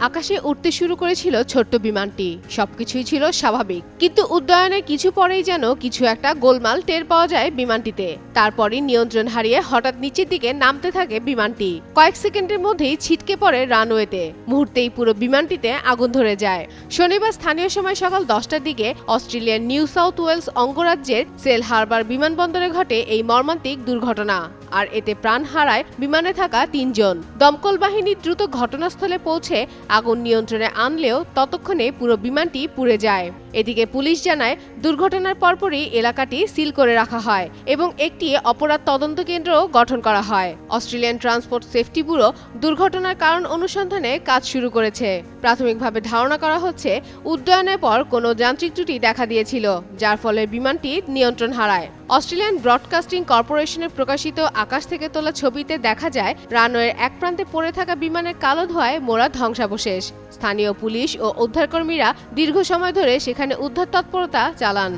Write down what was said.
আকাশে উঠতে শুরু করেছিল ছোট্ট বিমানটি। সবকিছুই ছিল স্বাভাবিক। কিন্তু উড্ডয়নের কিছু পরেই যেন কিছু একটা গোলমাল টের পাওয়া যায় বিমানটিতে। তারপরই নিয়ন্ত্রণ হারিয়ে হঠাৎ নিচের দিকে নামতে থাকে বিমানটি। কয়েক সেকেন্ডের মধ্যেই ছিটকে পড়ে রানওয়েতে। মুহূর্তেই পুরো বিমানটিতে আগুন ধরে যায়। শনিবার স্থানীয় সময় সকাল দশটার দিকে অস্ট্রেলিয়ার নিউ সাউথ ওয়েলস অঙ্গরাজ্যের সেল হারবার বিমানবন্দরে ঘটে এই মর্মান্তিক দুর্ঘটনা। আর এতে প্রাণ হারায় বিমানে থাকা তিনজন। দমকল বাহিনী দ্রুত ঘটনাস্থলে পৌঁছে আগুন নিয়ন্ত্রণে আনলেও ততক্ষণে পুরো বিমানটি পুড়ে যায়। এদিকে পুলিশ জানায়, দুর্ঘটনার পরপরই এলাকাটি সিল করে রাখা হয় এবং একটি অপরাধ তদন্ত কেন্দ্র গঠন করা হয়। অস্ট্রেলিয়ান ট্রান্সপোর্ট সেফটি ব্যুরো দুর্ঘটনার কারণ অনুসন্ধানে কাজ শুরু করেছে। প্রাথমিকভাবে ধারণা করা হচ্ছে, উড্ডয়নের পর কোনো যান্ত্রিক ত্রুটি দেখা দিয়েছিল, যার ফলে বিমানটি নিয়ন্ত্রণ হারায়। অস্ট্রেলিয়ান ব্রডকাস্টিং কর্পোরেশনের প্রকাশিত আকাশ থেকে তোলা ছবিতে দেখা যায়, রানওয়ের এক প্রান্তে পড়ে থাকা বিমানের কালো ধোয়ায় মোড়া ধ্বংসাবশেষ। স্থানীয় পুলিশ ও উদ্ধারকর্মীরা দীর্ঘ সময় ধরে সেখানে উদ্ধার তৎপরতা চালান।